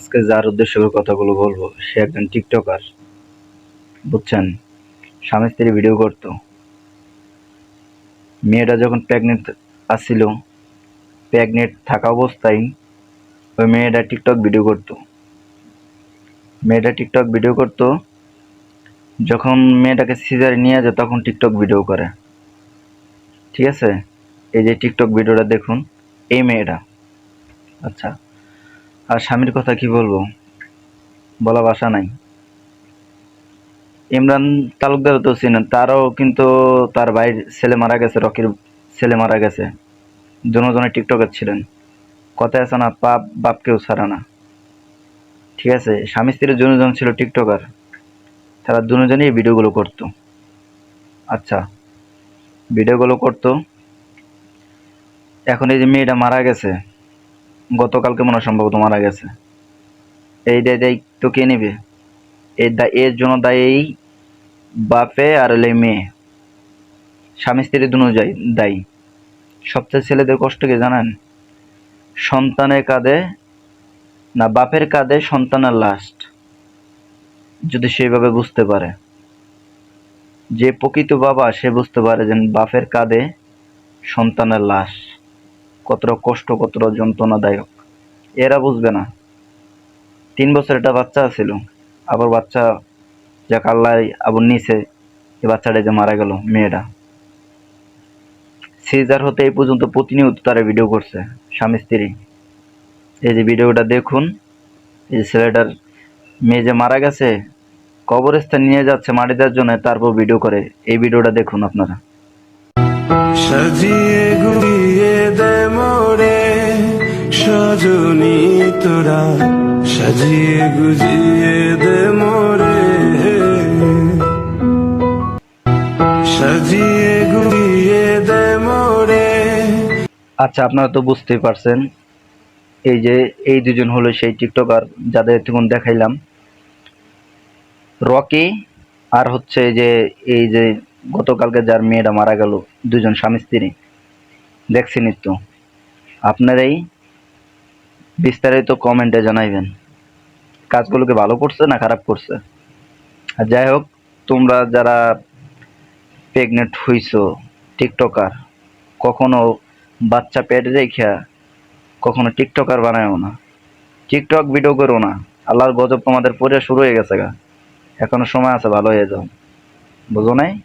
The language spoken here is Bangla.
আজকে যার উদ্দেশ্য করে কথাগুলো বলব, সে একজন টিকটকার বুঝছেন? স্বামী স্ত্রী ভিডিও করতো। মেয়েটা যখন প্রেগনেন্ট আসছিল প্রেগনেন্ট থাকা অবস্থায় ওই মেয়েটা টিকটক ভিডিও করতো। মেয়েটা টিকটক ভিডিও করতো, যখন মেয়েটাকে সিজারে নিয়ে যায় তখন টিকটক ভিডিও করে। ঠিক আছে? এই যে টিকটক ভিডিওটা দেখুন, এই মেয়েটা। আচ্ছা। আর স্বামীর কথা কি বলব? বলা বাসা নাই। ইমরান তালুকদার তো চিনেন তারও কিন্তু তার ভাইয়ের ছেলে মারা গেছে, রকির ছেলে মারা গেছে। দুজনে টিকটকার ছিলেন। কথায় আছে না পাপ বাপকেও ছাড়ে না। ঠিক আছে, স্বামী স্ত্রীর দুজন ছিল টিকটকার। তারা দুজনেই ভিডিওগুলো করতো। আচ্ছা ভিডিওগুলো করতো। এখন এই যে মেয়েটা মারা গেছে গতকালকে মনে হয় সম্ভবত মারা গেছে। এই দায় দায়িত্ব কে নেবে? এই দা এর জন্য দায়ী বাপে আর হলে মেয়ে। স্বামী স্ত্রী দুনো যাই দায়ী। সবচেয়ে ছেলেদের কষ্ট কি জানেন? সন্তানের কাঁধে না, বাপের কাঁধে সন্তানের লাস্ট। যদি সেইভাবে বুঝতে পারে। যে প্রকৃত বাবা, সে বুঝতে পারে যে বাপের কাঁধে সন্তানের লাশ। কতটা কষ্ট, কতটা যন্ত্রণাদায়ক। এরা বুঝবে না। তিন বছর একটা বাচ্চা ছিল, আবার বাচ্চা যাক আল্লাহ আবার নিচে এই বাচ্চাটা যে মারা গেল, মেয়েটা। সিজার হতে এই পর্যন্ত প্রতিনিয়ত তারা ভিডিও করছে, স্বামী, স্ত্রী। এই যে ভিডিওটা দেখুন, এই যে ছেলেটার মেয়ে যে মারা গেছে, কবরস্থান নিয়ে যাচ্ছে মাটি দেওয়ার জন্য, তারপর ভিডিও করে। এই ভিডিওটা দেখুন আপনারা। সাজিয়ে গুড়িয়ে দে মোরে, সজনী তোরা। সাজিয়ে গুজিয়ে দে মোরে। সাজিয়ে গুড়িয়ে দে মোরে। আচ্ছা আপনারা তো বুঝতেই পারছেন, এই যে এই দুজন হলো সেই টিকটকার যাদের তখন দেখাইলাম। রকি আর হচ্ছে যে এই যে গতকালকে যার মেয়েটা মারা গেল, দুজন স্বামী স্ত্রী। দেখছেনই তো আপনারাই বিস্তারিত কমেন্টে জানাইবেন। কাজগুলোকে ভালো করছে না খারাপ করছে? আর যাই হোক, তোমরা যারা প্রেগনেন্ট হইছো টিকটকার কখনো বাচ্চা পেটে রেখা কখনো টিকটকার বানায়ও না। টিকটক ভিডিও করো না। আল্লাহর গজব তোমাদের পরে শুরু হয়ে গেছে গা। এখনও সময় আছে, ভালো হয়ে যাও। বুঝো নাই?